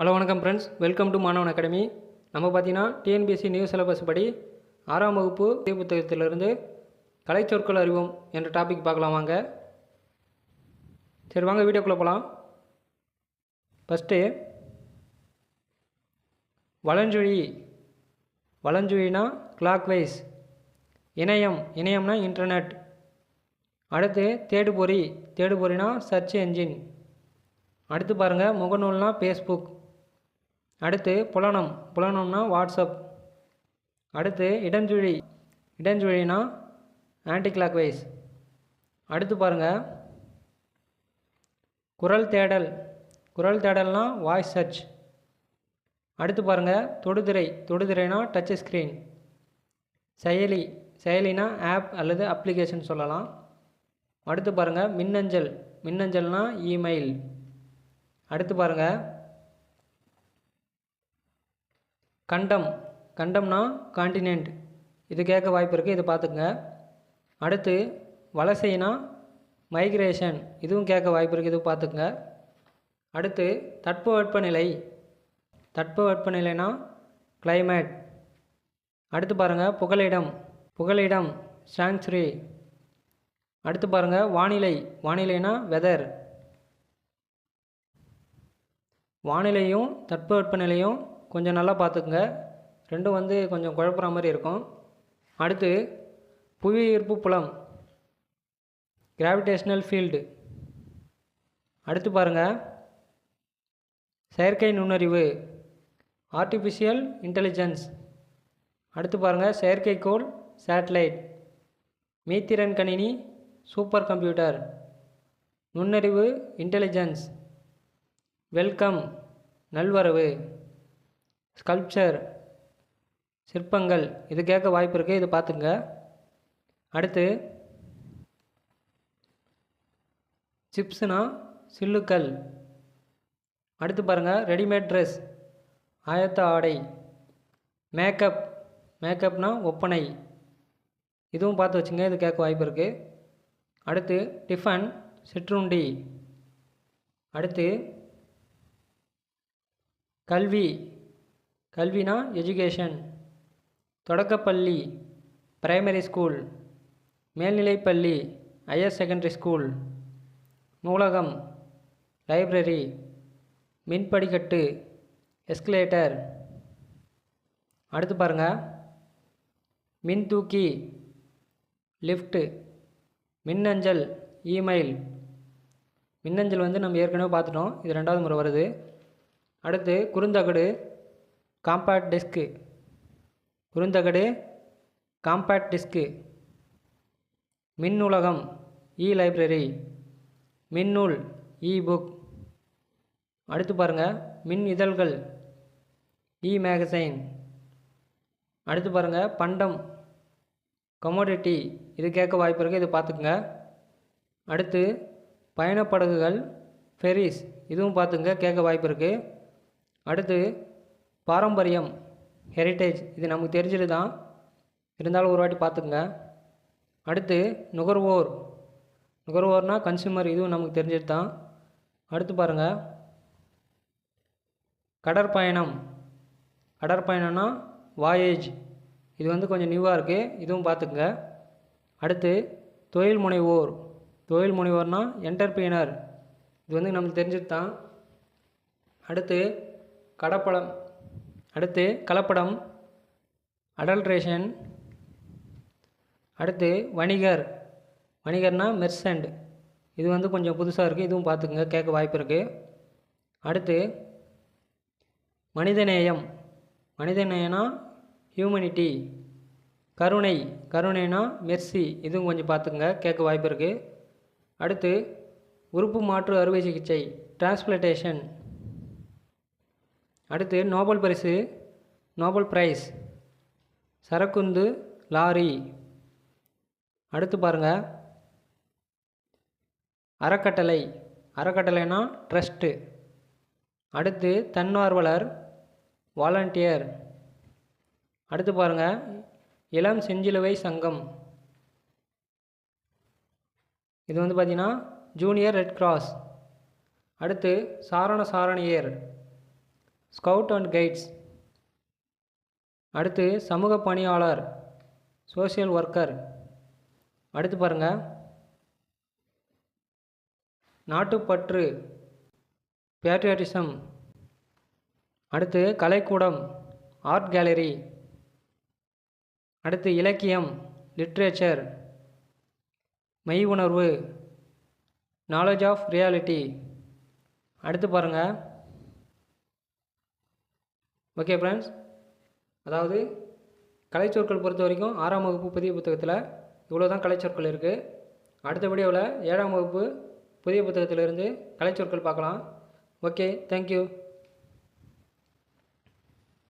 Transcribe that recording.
Hello வணக்கம் friends welcome to Manavan academy நம்ம பார்த்தீங்கன்னா டிஎன்பிஎஸ்சி நியூ சிலபஸ் படி ஆறாம் வகுப்பு புதிய புத்தகத்திலிருந்து கலைச்சொற்கள் அறிவோம் என்ற டாபிக் பார்க்கலாம் வாங்க. சரி வாங்க வீடியோக்குள்ளே போகலாம் ஃபஸ்ட்டு வளஞ்சுழி. வளஞ்சுழினா கிளாக் வைஸ் இணையம். இணையம்னா இன்டர்நெட் அடுத்து தேடுபொறி. தேடுபொறினா சர்ச் என்ஜின் அடுத்து பாருங்கள் முகநூல்னால் ஃபேஸ்புக் அடுத்து புலனம். புலனம்னா வாட்ஸ்அப். அடுத்து இடஞ்சுழி. இடஞ்சுழினா ஆன்டி கிளாக் வைஸ் அடுத்து பாருங்கள் குரல் தேடல். குரல் தேடல்னா வாய்ஸ் சர்ச் அடுத்து பாருங்கள் தொடுதிரை. தொடுதிரைனா டச் ஸ்க்ரீன் செயலி. செயலினா ஆப் அல்லது அப்ளிகேஷன் சொல்லலாம். அடுத்து பாருங்கள் மின்னஞ்சல். மின்னஞ்சல்னா இமெயில் அடுத்து பாருங்கள் கண்டம். கண்டம்னா காண்டினென்ட் இது கேட்க வாய்ப்பு இருக்குது இது பார்த்துக்குங்க. அடுத்து வலசைனா மைக்ரேஷன் இதுவும் கேட்க வாய்ப்பு இருக்குது இது பார்த்துக்குங்க. அடுத்து தட்பவெப்பநிலை. தட்பவெப்பநிலைனா கிளைமேட் அடுத்து பாருங்கள் புகலிடம். புகலிடம் சாங்சுரி அடுத்து பாருங்கள் வானிலை. வானிலைனா வெதர் வானிலையும் தட்பவெப்பநிலையும் கொஞ்சம் நல்லா பார்த்துக்குங்க. ரெண்டும் வந்து கொஞ்சம் குழப்புற மாதிரி இருக்கும். அடுத்து புவி ஈர்ப்பு புலம். கிராவிடேஷ்னல் ஃபீல்டு அடுத்து பாருங்கள் செயற்கை நுண்ணறிவு. ஆர்டிஃபிஷியல் இன்டெலிஜென்ஸ் அடுத்து பாருங்கள் செயற்கைக்கோள் சேட்டலைட் மீத்திறன் கணினி சூப்பர் கம்ப்யூட்டர் நுண்ணறிவு இன்டெலிஜென்ஸ் வெல்கம் நல்வரவு. ஸ்கல்ப்சர் சிற்பங்கள். இது கேட்க வாய்ப்பு இருக்குது இது பார்த்துங்க. அடுத்து சிப்ஸ்னா சில்லுக்கல் அடுத்து பாருங்கள் ரெடிமேட் ட்ரெஸ் ஆயத்த ஆடை மேக்கப் மேக்கப்னா ஒப்பனை. இதுவும் பார்த்து வச்சுங்க இது கேட்க வாய்ப்பு இருக்குது அடுத்து டிஃபன் சிற்றுண்டி. அடுத்து கல்வி. கல்வினா எஜுகேஷன் தொடக்கப்பள்ளி பிரைமரி ஸ்கூல் மேல்நிலைப்பள்ளி ஹையர் செகண்டரி ஸ்கூல் நூலகம் லைப்ரரி மின்படிக்கட்டு எஸ்கலேட்டர் அடுத்து பாருங்கள் மின் தூக்கி லிஃப்ட்டு மின்னஞ்சல் இமெயில் மின்னஞ்சல் வந்து நம்ம ஏற்கனவே பார்த்துட்டோம். இது ரெண்டாவது முறை வருது. அடுத்து குறுந்தகடு காம்பேக்ட் டிஸ்க்கு குறுந்தகடு காம்பேக்ட் டிஸ்க்கு மின் உலகம் இ லைப்ரரி மின்னூல். இ புக் அடுத்து பாருங்கள் மின் இதழ்கள். இ மேகசைன் அடுத்து பாருங்கள் பண்டம். கமோடிட்டி இது கேட்க வாய்ப்பு இருக்குது இது பார்த்துக்குங்க. அடுத்து பயணப்படகுகள். ஃபெரிஸ் இதுவும் பார்த்துங்க. கேட்க வாய்ப்பு இருக்குது அடுத்து பாரம்பரியம் ஹெரிட்டேஜ் இது நமக்கு தெரிஞ்சது தான் இருந்தாலும் ஒரு வாட்டி பார்த்துக்குங்க. அடுத்து நுகர்வோர். நுகர்வோர்னால் கன்சியூமர் இதுவும் நமக்கு தெரிஞ்சது தான் அடுத்து பாருங்கள் கடற்பயணம். கடற்பயணம்னா வாயேஜ் இது வந்து கொஞ்சம் நியூவாக இருக்குது இதுவும் பார்த்துக்குங்க. அடுத்து தொழில் முனைவோர். தொழில் முனைவோர்னால் என்டர்பிரினர் இது வந்து நமக்கு தெரிஞ்சது தான் அடுத்து கடப்பழம். அடுத்து கலப்படம் அடல்ட்ரேஷன் அடுத்து வணிகர். வணிகர்னா மெர்சண்ட் இது வந்து கொஞ்சம் புதுசாக இருக்குது இதுவும் பார்த்துக்குங்க கேட்க வாய்ப்பு இருக்குது அடுத்து மனிதநேயம். மனிதநேயனா ஹியூமனிட்டி கருணை. கருணைனா மெர்சி இதுவும் கொஞ்சம் பார்த்துக்குங்க கேட்க வாய்ப்பு இருக்குது அடுத்து உறுப்பு மாற்று அறுவை சிகிச்சை டிரான்ஸ்பிளேட்டேஷன் அடுத்து நோபல் பரிசு நோபல் பிரைஸ் சரக்குந்து லாரி. அடுத்து பாருங்கள் அறக்கட்டளை. அறக்கட்டளைனா ட்ரஸ்ட்டு. அடுத்து தன்னார்வலர் வாலண்டியர். அடுத்து பாருங்கள் இளம் செஞ்சிலுவை சங்கம். இது வந்து பார்த்திங்கன்னா ஜூனியர் ரெட் கிராஸ். அடுத்து சாரண சாரணியர். Scout and guides. அடுத்து சமூக பணியாளர் சோஷியல் ஒர்க்கர். அடுத்து பாருங்கள் நாட்டுப்பற்று பேட்ரியாட்டிசம். அடுத்து கலைக்கூடம் ஆர்ட் கேலரி. அடுத்து இலக்கியம் லிட்ரேச்சர். மெய் உணர்வு நாலேஜ் ஆஃப் ரியாலிட்டி அடுத்து பாருங்கள் ஓகே ஃப்ரெண்ட்ஸ் அதாவது கலைச்சொற்கள் பொறுத்த வரைக்கும் ஆறாம் வகுப்பு புதிய புத்தகத்தில் இவ்வளோ தான் கலைச்சொற்கள் இருக்குது அடுத்த வீடியோவில் ஏழாம் வகுப்பு புதிய புத்தகத்திலிருந்து கலைச்சொற்கள் பார்க்கலாம். Okay thank you